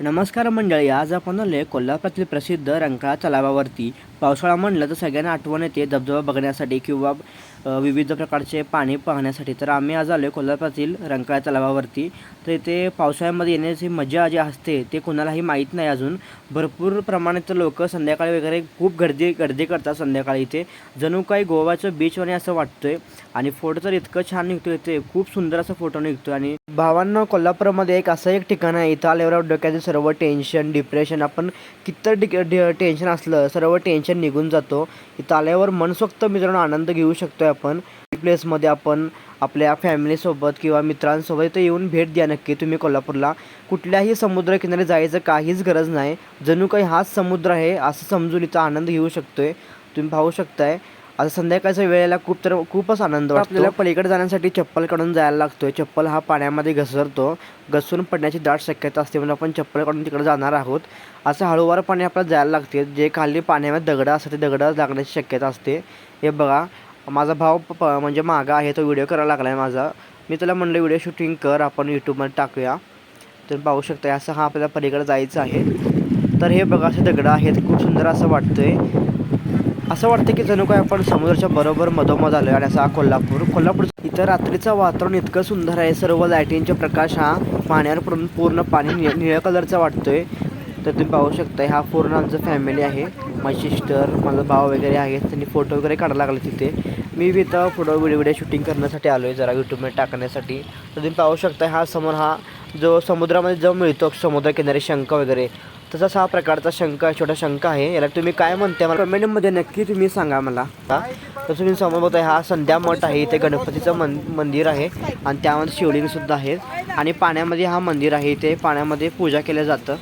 नमस्कार मंडळी आज आपण आलोय कोल्हापुरातील प्रसिद्ध रंकाळा तलावावरती. पावसाळा म्हणलं तर सगळ्यांना आठवण येते धबधबा बघण्यासाठी किंवा विविध प्रकारचे पाणी पाहण्यासाठी. तर आम्ही आज आलो आहे कोल्हापुरातील रंकाळा तलावावरती. तर इथे पावसाळ्यामध्ये येण्याची मजा जी असते ते कोणालाही माहीत नाही अजून. भरपूर प्रमाणात लोक संध्याकाळी वगैरे खूप गर्दी गर्दी करतात संध्याकाळी इथे. जणू काही गोव्याचं बीचवाने असं वाटतंय आणि फोटो तर इतकं छान निघतो इथे. खूप सुंदर असा फोटो निघतो आणि भावांना कोल्हापूरमध्ये एक असं एक ठिकाण आहे इथं आल्यावर डोक्याचं सर्व टेन्शन डिप्रेशन आपण किती टेन्शन असलं सर्व टेन्शन निघून जातो. इथं आल्यावर मनसोक्त मित्रांनो आनंद घेऊ शकतो आहे आपण प्लेसमध्ये आपण आपल्या फॅमिलीसोबत किंवा मित्रांसोबत इथं येऊन भेट द्या नक्की तुम्ही कोल्हापूरला. कुठल्याही समुद्रकिनारी जायचं काहीच गरज नाही. जणू काही हाच समुद्र आहे असं समजून इथं आनंद घेऊ शकतो आहे तुम्ही पाहू शकताय. आता संध्याकाळच्या वेळेला खूप तर खूपच आनंद वाटतो. आपल्याला पलीकडे जाण्यासाठी चप्पल काढून जायला लागतोय. चप्पल हा पाण्यामध्ये घसरतो. घसरून पडण्याची दाट शक्यता असते म्हणून आपण चप्पल काढून तिकडे जाणार आहोत. असं हळूवारपणे आपल्याला जायला लागते. जे खाली पाण्यामध्ये दगडं असतात ते दगडं लागण्याची शक्यता असते. हे बघा माझा भाव प- प- म्हणजे मागा आहे तो व्हिडिओ करायला लागला आहे माझा. मी त्याला म्हणलं व्हिडिओ शूटिंग कर आपण यूट्यूबमध्ये टाकूया. तर पाहू शकता असं हा आपल्याला पलीकडे जायचं आहे. तर हे बघा असे दगडं आहेत. खूप सुंदर असं वाटतं आहे असं वाटतं की जणू काय आपण समुद्राच्या बरोबर मधोमध आलो आणि असा कोल्हापूर कोल्हापूर इथं रात्रीचं वातावरण इतकं सुंदर आहे सर्व लायटिंगचे प्रकाश हा पाण्यावर पूर्ण पूर्ण पाणी निळ निळ्या कलरचा वाटतोय. तर तुम्ही पाहू शकता हा पूर्ण आमचं फॅमिली आहे. माझी सिस्टर माझा भाव वगैरे आहेत त्यांनी फोटो वगैरे काढायला लागले तिथे. मी इथं फोटो व्हिडिओ व्हिडिओ शूटिंग करण्यासाठी आलो आहे जरा यूट्यूबमध्ये टाकण्यासाठी. तर तुम्ही पाहू शकता हा समोर हा जो समुद्रामध्ये जो मिळतो समुद्रकिनारी शंख वगैरे तसाच हा प्रकारचा शंख आहे छोटा शंख आहे. याला तुम्ही काय म्हणते मला कमेंटमध्ये नक्की तुम्ही सांगा मला. हा? तर तुम्ही समोर बघताय हा संध्या मठ आहे. इथे गणपतीचं मन मंदिर आहे. आणि त्यामध्ये शिवलिंगसुद्धा आहे. आणि पाण्यामध्ये हा मंदिर आहे. इथे पाण्यामध्ये पूजा केलं जातं.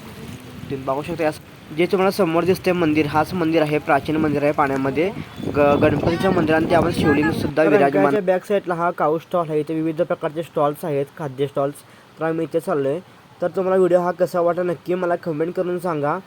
तुम्ही बघू शकता जे तुम्हाला समोर दिसते मंदिर हाच मंदिर आहे. प्राचीन मंदिर आहे पाण्यामध्ये. ग गणपतीचं मंदिर आणि त्यामध्ये शिवलिंग सुद्धा विराजमान. बॅक साईडला हा काऊ स्टॉल आहे. इथे विविध प्रकारचे स्टॉल्स आहेत खाद्य स्टॉल्स तर आम्ही इथे चाललो आहे तर तुम्हाला व्हिडिओ हा कसा वाटला नक्की मला कमेंट करून सांगा.